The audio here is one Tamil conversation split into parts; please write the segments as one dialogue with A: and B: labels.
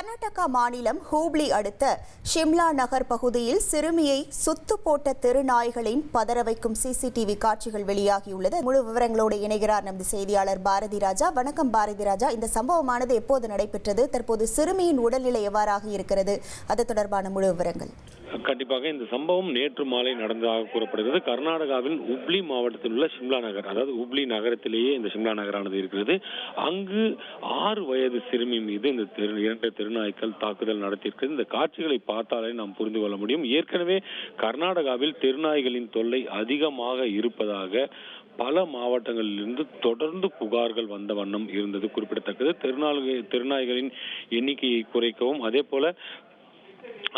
A: கர்நாடகா மாநிலம் ஹூப்ளி அடுத்த ஷிம்லா நகர் பகுதியில் சிறுமியை சுத்து போட்ட தெருநாய்களின் பதற வைக்கும் சிசிடிவி காட்சிகள் வெளியாகியுள்ளது. முழு விவரங்களோடு இணைகிறார் நமது செய்தியாளர் பாரதி ராஜா. வணக்கம் பாரதி ராஜா. இந்த சம்பவமானது எப்போது நடைபெற்றது? தற்போது சிறுமியின் உடல்நிலை எவ்வாறாக இருக்கிறது? அது தொடர்பான முழு விவரங்கள்.
B: கண்டிப்பாக இந்த சம்பவம் நேற்று மாலை நடந்ததாக கூறப்படுகிறது. கர்நாடகாவின் உப்ளி மாவட்டத்தில் உள்ள சிம்லா நகர் அதாவது உப்ளி நகரத்திலேயே இந்த சிம்லா நகரானது இருக்கிறது. அங்கு ஆறு வயது சிறுமி மீது இந்த தெரு இரண்டு தெருநாய்க்கள் தாக்குதல் நடத்தியிருக்கிறது. இந்த காட்சிகளை பார்த்தாலே நாம் புரிந்து கொள்ள முடியும். ஏற்கனவே கர்நாடகாவில் தெருநாய்களின் தொல்லை அதிகமாக இருப்பதாக பல மாவட்டங்களிலிருந்து தொடர்ந்து புகார்கள் வந்த வண்ணம் இருந்தது குறிப்பிடத்தக்கது. திருநாள் திருநாய்களின் எண்ணிக்கையை குறைக்கவும் அதே போல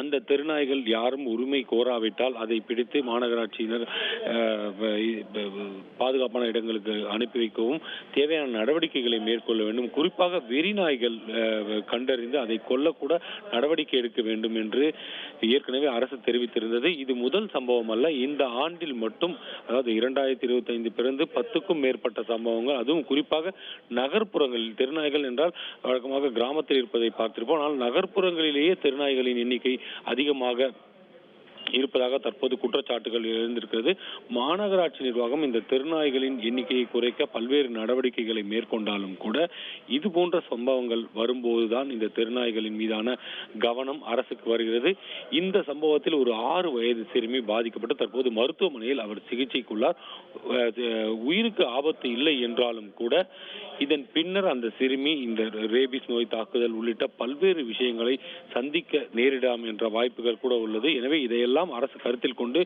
B: அந்த தெருநாய்கள் யாரும் உரிமை கோராவிட்டால் அதை பிடித்து மாநகராட்சியினர் பாதுகாப்பான இடங்களுக்கு அனுப்பி வைக்கவும் தேவையான நடவடிக்கைகளை மேற்கொள்ள வேண்டும். குறிப்பாக வெறி நாய்கள் கண்டறிந்து அதை கொல்லக்கூட நடவடிக்கை எடுக்க வேண்டும் என்று ஏற்கனவே அரசு தெரிவித்திருந்தது. இது முதல் சம்பவம் அல்ல. இந்த ஆண்டில் மட்டும் அதாவது இரண்டாயிரத்தி இருபத்தி ஐந்து பிறந்து பத்துக்கும் மேற்பட்ட சம்பவங்கள். அதுவும் குறிப்பாக நகர்ப்புறங்களில் தெருநாய்கள் என்றால் வழக்கமாக கிராமத்தில் இருப்பதை பார்த்திருப்போம். ஆனால் நகர்ப்புறங்களிலேயே தெருநாய்களின் எண்ணிக்கை அதிகமாக இருப்பதாக தற்போது குற்றச்சாட்டுகள் எழுந்திருக்கிறது. மாநகராட்சி நிர்வாகம் இந்த தெருநாய்களின் எண்ணிக்கையை குறைக்க பல்வேறு நடவடிக்கைகளை மேற்கொண்டாலும் கூட இது போன்ற சம்பவங்கள் வரும்போதுதான் இந்த தெருநாய்களின் மீதான கவனம் அரசுக்கு வருகிறது. இந்த சம்பவத்தில் ஒரு ஆறு வயது சிறுமி பாதிக்கப்பட்டு தற்போது மருத்துவமனையில் அவர் சிகிச்சைக்குள்ளார். உயிருக்கு ஆபத்து இல்லை என்றாலும் கூட இதன் பின்னர் அந்த சிறுமி இந்த ரேபிஸ் நோய் தாக்குதல் உள்ளிட்ட பல்வேறு விஷயங்களை சந்திக்க நேரிடாம் என்ற வாய்ப்புகள் கூட உள்ளது. எனவே இதையெல்லாம் அரசு கருத்தில் கொண்டு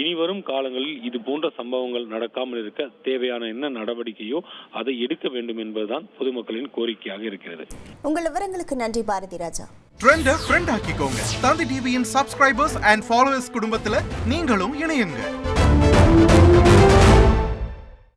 B: இனிவரும் காலங்களில் இது போன்ற சம்பவங்கள் நடக்காமல் இருக்க தேவையான என்ன நடவடிக்கையோ அதை எடுக்க வேண்டும் என்பதுதான் பொதுமக்களின் கோரிக்கையாக இருக்கிறது.
A: உங்கள் விவரங்களுக்கு நன்றி பாரதி ராஜா.
C: ட்ரெண்ட ஃப்ரெண்ட் ஆக்கிக்கோங்க. தந்தி டிவியின் சப்ஸ்கிரைபர்ஸ் அண்ட் ஃபாலோவர்ஸ் குடும்பத்துல நீங்களும் இணையுங்க.